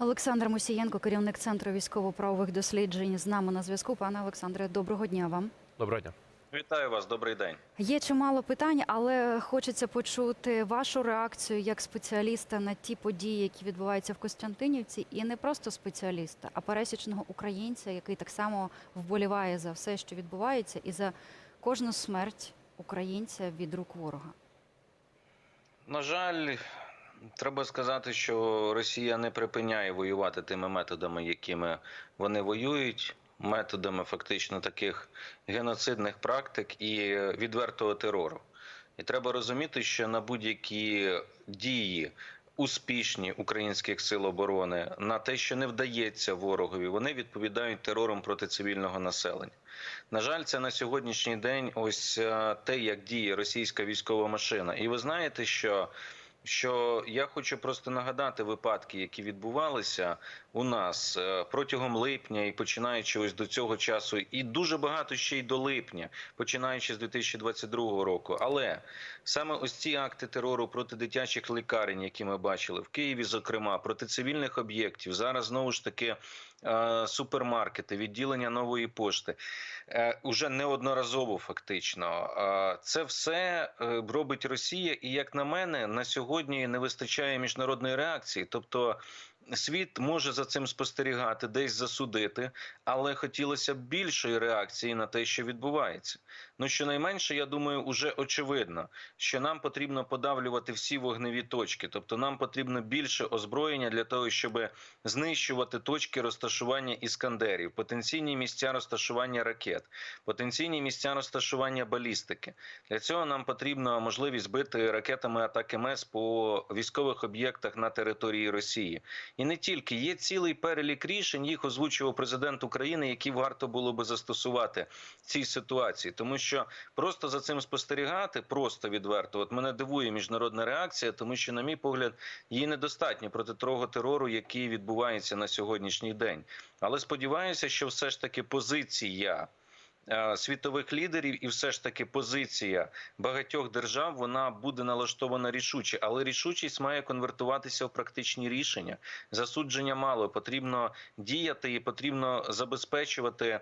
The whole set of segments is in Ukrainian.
Олександр Мусієнко, керівник центру військово-правових досліджень, з нами на зв'язку. Пане Олександре, доброго дня вам. Доброго дня. Вітаю вас, добрий день. Є чимало питань, але хочеться почути вашу реакцію як спеціаліста на ті події, які відбуваються в Костянтинівці, і не просто спеціаліста, а пересічного українця, який так само вболіває за все, що відбувається, і за кожну смерть українця від рук ворога. На жаль, треба сказати, що Росія не припиняє воювати тими методами, якими вони воюють, методами фактично таких геноцидних практик і відвертого терору. І треба розуміти, що на будь-які дії. Успішні українських сил оборони на те, що не вдається ворогові, вони відповідають терором проти цивільного населення. На жаль, це на сьогоднішній день ось е, те, як діє російська військова машина. І ви знаєте, що, що я хочу просто нагадати випадки, які відбувалися у нас е, протягом липня і починаючи ось до цього часу, і дуже багато ще й до липня, починаючи з 2022 року. Але саме ось ці акти терору проти дитячих лікарень, які ми бачили в Києві, зокрема проти цивільних об'єктів, зараз знову ж таки е, супермаркети, відділення нової пошти. Е, Уже неодноразово фактично це все робить Росія, і як на мене, на сьогодні не вистачає міжнародної реакції. Тобто світ може за цим спостерігати, десь засудити, але хотілося б більшої реакції на те, що відбувається. Ну щонайменше, я думаю, уже очевидно, що нам потрібно подавлювати всі вогневі точки, тобто нам потрібно більше озброєння для того, щоб знищувати точки розташування іскандерів, потенційні місця розташування ракет, потенційні місця розташування балістики. Для цього нам потрібна можливість бити ракетами атаки МЕС по військових об'єктах на території Росії. І не тільки є цілий перелік рішень, їх озвучував президент України, які варто було би застосувати в цій ситуації, тому що просто за цим спостерігати, просто відверто, от мене дивує міжнародна реакція, тому що, на мій погляд, її недостатньо проти того терору, який відбувається на сьогоднішній день. Але сподіваюся, що все ж таки позиція. е, Світових лідерів, і все ж таки позиція багатьох держав вона буде налаштована рішуче, але рішучість має конвертуватися в практичні рішення. Засудження мало потрібно діяти і потрібно забезпечувати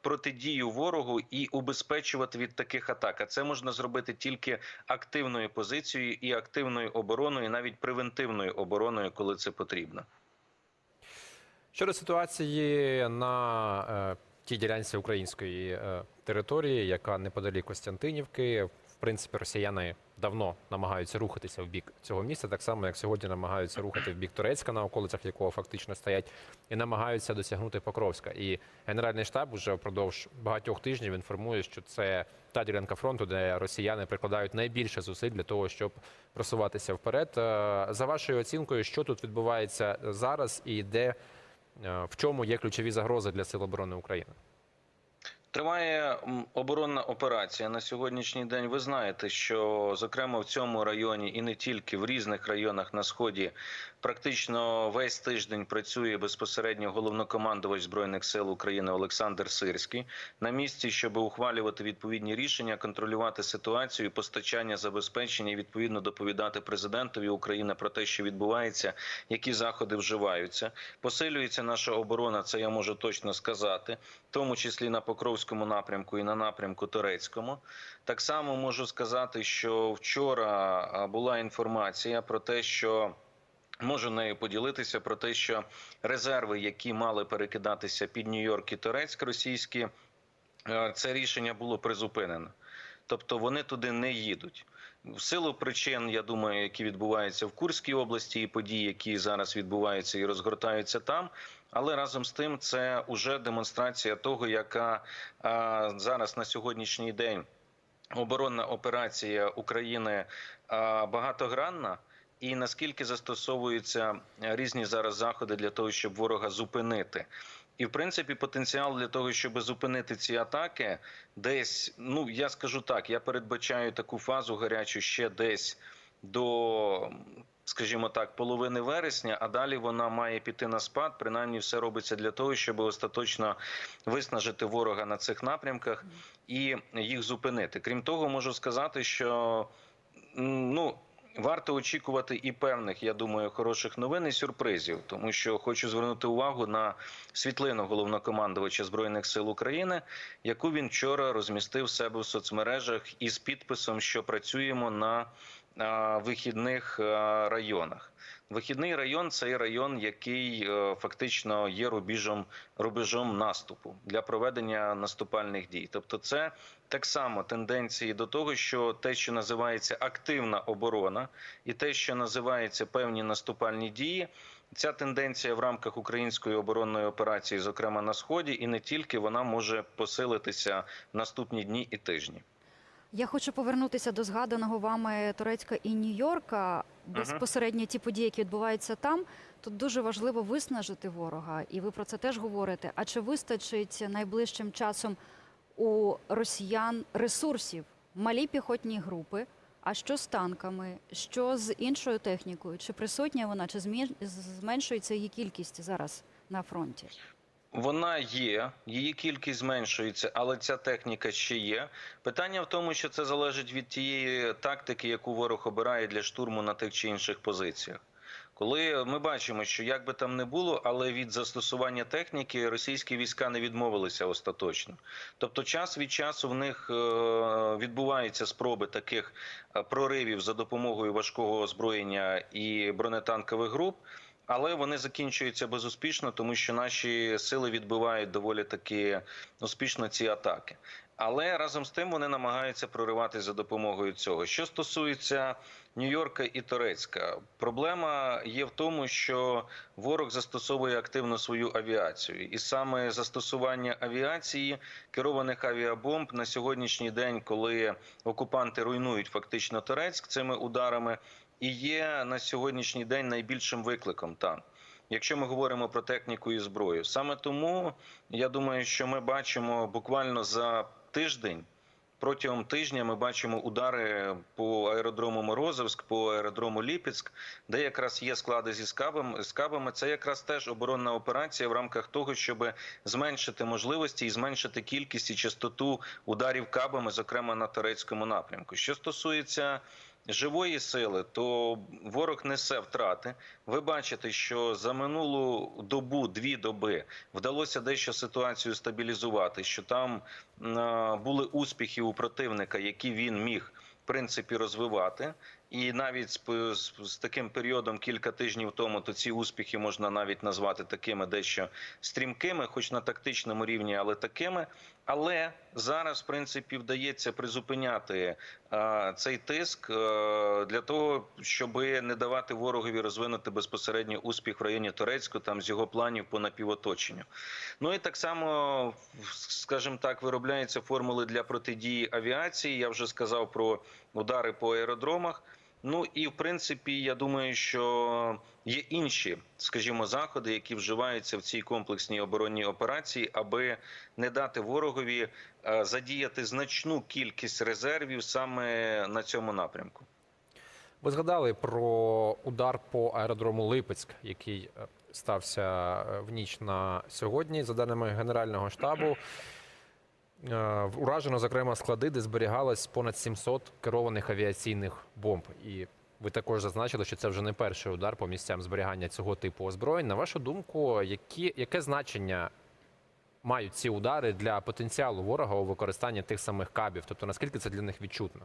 протидію ворогу і убезпечувати від таких атак. А це можна зробити тільки активною позицією і активною обороною, і навіть превентивною обороною, коли це потрібно. Щодо ситуації на е, тій ділянці української е, території, яка неподалік Костянтинівки, в принципі, росіяни давно намагаються рухатися в бік цього місця, так само як сьогодні намагаються рухати в бік Турецька, на околицях якого фактично стоять, і намагаються досягнути Покровська. І Генеральний штаб уже впродовж багатьох тижнів інформує, що це та ділянка фронту, де росіяни прикладають найбільше зусиль для того, щоб просуватися вперед. Е, За вашою оцінкою, що тут відбувається зараз, і де е, в чому є ключові загрози для сил оборони України? Триває оборонна операція на сьогоднішній день. Ви знаєте, що зокрема в цьому районі і не тільки в різних районах на сході практично весь тиждень працює безпосередньо головнокомандувач збройних сил України Олександр Сирський на місці, щоб ухвалювати відповідні рішення, контролювати ситуацію, постачання, забезпечення і відповідно доповідати президентові України про те, що відбувається, які заходи вживаються. Посилюється наша оборона. Це я можу точно сказати, в тому числі на Покровському напрямку і на напрямку Турецькому. Так само можу сказати, що вчора була інформація про те, що Можу нею поділитися про те, що резерви, які мали перекидатися під Нью-Йорк і Турецьк російські, е, це рішення було призупинено. Тобто вони туди не їдуть. В силу причин, я думаю, які відбуваються в Курській області, і події, які зараз відбуваються і розгортаються там. Але разом з тим, це вже демонстрація того, яка а, зараз на сьогоднішній день оборонна операція України а, багатогранна. І наскільки застосовуються е, різні зараз заходи для того, щоб ворога зупинити, і в принципі потенціал для того, щоб зупинити ці атаки, десь ну я скажу так, я передбачаю таку фазу гарячу ще десь до, скажімо так, половини вересня, а далі вона має піти на спад. Принаймні, все робиться для того, щоб остаточно виснажити ворога на цих напрямках і їх зупинити. Крім того, можу сказати, що ну. Варто очікувати і певних, я думаю, хороших новин і сюрпризів, тому що хочу звернути увагу на світлину головнокомандувача збройних сил України, яку він вчора розмістив себе в соцмережах із підписом, що працюємо на вихідних районах. Вихідний район це район, який е, фактично є рубіжом рубежом наступу для проведення наступальних дій. Тобто, це так само тенденції до того, що те, що називається активна оборона, і те, що називається певні наступальні дії. Ця тенденція в рамках української оборонної операції, зокрема на сході, і не тільки вона може посилитися в наступні дні і тижні. Я хочу повернутися до згаданого вами Турецька і Нью-Йорка. Безпосередньо ті події, які відбуваються там. Тут дуже важливо виснажити ворога, і ви про це теж говорите. А чи вистачить найближчим часом у росіян ресурсів, малі піхотні групи? А що з танками? Що з іншою технікою? Чи присутня вона, чи зменшується її кількість зараз на фронті? Вона є, її кількість зменшується, але ця техніка ще є. Питання в тому, що це залежить від тієї тактики, яку ворог обирає для штурму на тих чи інших позиціях. Коли ми бачимо, що як би там не було, але від застосування техніки російські війська не відмовилися остаточно. Тобто, час від часу в них е, відбуваються спроби таких е, проривів за допомогою важкого озброєння і бронетанкових груп. Але вони закінчуються безуспішно, тому що наші сили відбивають доволі таки успішно ці атаки. Але разом з тим вони намагаються проривати за допомогою цього. Що стосується Нью-Йорка і Торецька, проблема є в тому, що ворог застосовує активно свою авіацію, і саме застосування авіації керованих авіабомб на сьогоднішній день, коли окупанти руйнують фактично Торецьк цими ударами, і є на сьогоднішній день найбільшим викликом там. Якщо ми говоримо про техніку і зброю, саме тому я думаю, що ми бачимо буквально за тиждень. Протягом тижня ми бачимо удари по аеродрому Морозовськ, по аеродрому Ліпецьк, де якраз є склади зі скабами. скабами. Це якраз теж оборонна операція в рамках того, щоб зменшити можливості і зменшити кількість і частоту ударів кабами, зокрема на турецькому напрямку. Що стосується живої сили, то ворог несе втрати. Ви бачите, що за минулу добу, дві доби вдалося дещо ситуацію стабілізувати. Що там були успіхи у противника, які він міг в принципі розвивати. І навіть з, з, з таким періодом кілька тижнів тому, то ці успіхи можна навіть назвати такими дещо стрімкими, хоч на тактичному рівні, але такими. Але зараз, в принципі, вдається призупиняти е, цей тиск е, для того, щоб не давати ворогові розвинути безпосередньо успіх в районі Турецьку, там з його планів по напівоточенню. Ну і так само, скажімо так, виробляються формули для протидії авіації. Я вже сказав про удари по аеродромах. Ну і в принципі, я думаю, що є інші, скажімо, заходи, які вживаються в цій комплексній оборонній операції, аби не дати ворогові е, задіяти значну кількість резервів саме на цьому напрямку. Ви згадали про удар по аеродрому Липецьк, який е, стався е, в ніч на сьогодні. За даними Генерального штабу, уражено, зокрема, склади, де зберігалось понад 700 керованих авіаційних бомб. І ви також зазначили, що це вже не перший удар по місцям зберігання цього типу озброєнь. На вашу думку, які, яке значення мають ці удари для потенціалу ворога у використанні тих самих кабів? Тобто наскільки це для них відчутно?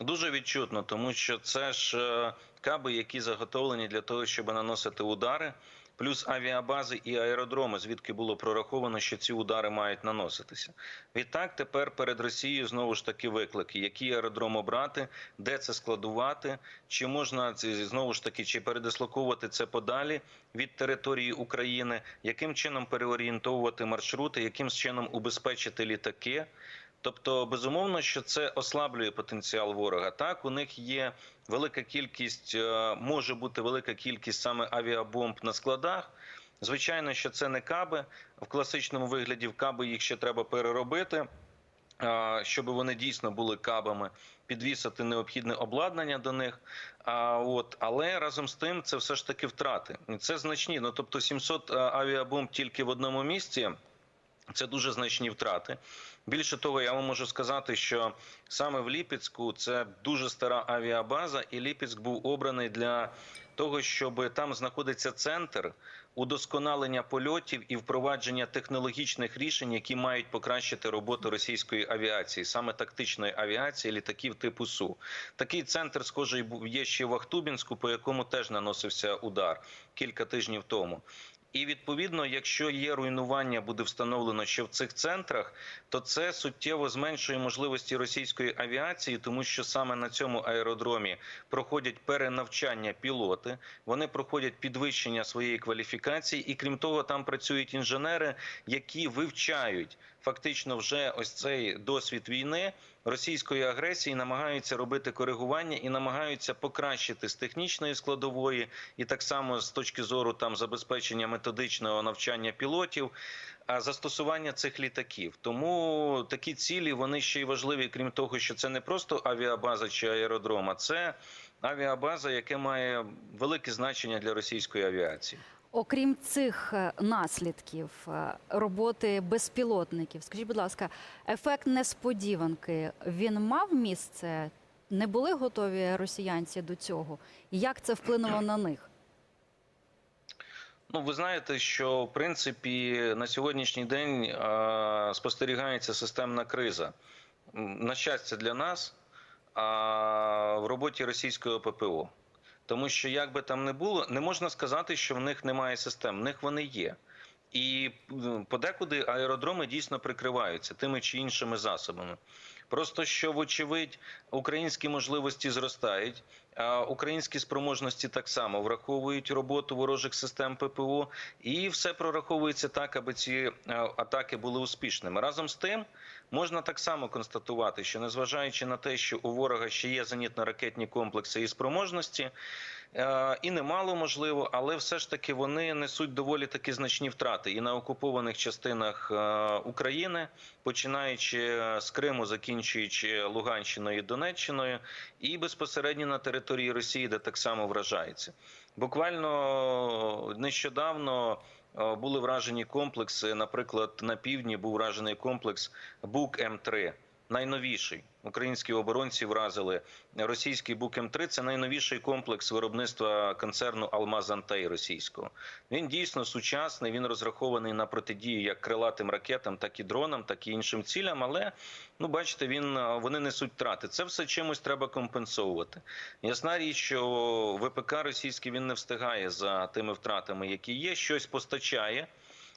Дуже відчутно, тому що це ж е, каби, які заготовлені для того, щоб наносити удари, плюс авіабази і аеродроми, звідки було прораховано, що ці удари мають наноситися. Відтак, тепер перед Росією знову ж таки виклики: який аеродром обрати, де це складувати, чи можна знову ж таки чи передислоковувати це подалі від території України, яким чином переорієнтовувати маршрути, яким чином убезпечити літаки. Тобто, безумовно, що це ослаблює потенціал ворога. Так, у них є велика кількість, е, може бути велика кількість саме авіабомб на складах. Звичайно, що це не каби в класичному вигляді. В каби їх ще треба переробити, щоб вони дійсно були кабами, підвісити необхідне обладнання до них. А от, але разом з тим, це все ж таки втрати. Це значні. Ну тобто 700 авіабомб тільки в одному місці. Це дуже значні втрати. Більше того, я вам можу сказати, що саме в Ліпецьку це дуже стара авіабаза, і Ліпецьк був обраний для того, щоб там знаходиться центр удосконалення польотів і впровадження технологічних рішень, які мають покращити роботу російської авіації, саме тактичної авіації, літаків типу Су. Такий центр, схожий є ще в Ахтубінську, по якому теж наносився удар кілька тижнів тому. І відповідно, якщо є руйнування, буде встановлено, ще в цих центрах, то це суттєво зменшує можливості російської авіації, тому що саме на цьому аеродромі проходять перенавчання пілоти, вони проходять підвищення своєї кваліфікації, і крім того, там працюють інженери, які вивчають фактично вже ось цей досвід війни. Російської агресії намагаються робити коригування і намагаються покращити з технічної складової, і так само з точки зору там забезпечення методичного навчання пілотів, а застосування цих літаків. Тому такі цілі вони ще й важливі, крім того, що це не просто авіабаза чи аеродром, а це авіабаза, яке має велике значення для російської авіації. Окрім цих е, наслідків е, роботи безпілотників, скажіть, будь ласка, ефект несподіванки він мав місце? Не були готові росіянці до цього? Як це вплинуло на них? Ну, ви знаєте, що в принципі на сьогоднішній день е, спостерігається системна криза. На щастя для нас а, в роботі російського ППО. Тому що як би там не було, не можна сказати, що в них немає систем. В них вони є. І подекуди аеродроми дійсно прикриваються тими чи іншими засобами. Просто що, вочевидь, українські можливості зростають, українські спроможності так само враховують роботу ворожих систем ППО, і все прораховується так, аби ці е, атаки були успішними. Разом з тим, можна так само констатувати, що незважаючи на те, що у ворога ще є зенітно-ракетні комплекси і спроможності, е, і немало можливо, але все ж таки вони несуть доволі таки значні втрати і на окупованих частинах е, України, починаючи з Криму, закінчуючи Луганщиною і Донеччиною, і безпосередньо на території Росії, де так само вражається. Буквально нещодавно е, були вражені комплекси. Наприклад, на півдні був вражений комплекс Бук М3. Найновіший українські оборонці вразили російський Бук М3 – Це найновіший комплекс виробництва концерну Алмаз Антей російського. Він дійсно сучасний. Він розрахований на протидію як крилатим ракетам, так і дронам, так і іншим цілям. Але ну бачите, він е, вони несуть втрати. Це все чимось треба компенсовувати. Ясна річ, що ВПК російський він не встигає за тими втратами, які є. Щось постачає.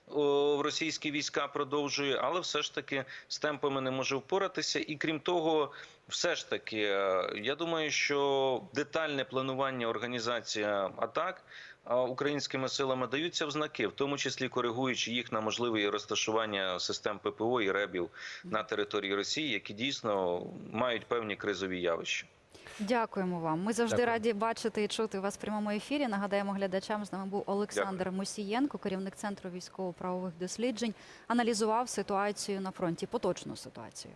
В російські війська продовжує, але все ж таки з темпами не може впоратися. І крім того, все ж таки, е, я думаю, що детальне планування організація атак е, українськими силами даються в знаки, в тому числі коригуючи їх на можливе розташування систем ППО і РЕБів на території Росії, які дійсно мають певні кризові явища. Дякуємо вам. Ми завжди Дякую. раді бачити і чути вас в прямому ефірі. Нагадаємо глядачам, з нами був Олександр Мусієнко, керівник центру військово-правових досліджень, аналізував ситуацію на фронті, поточну ситуацію.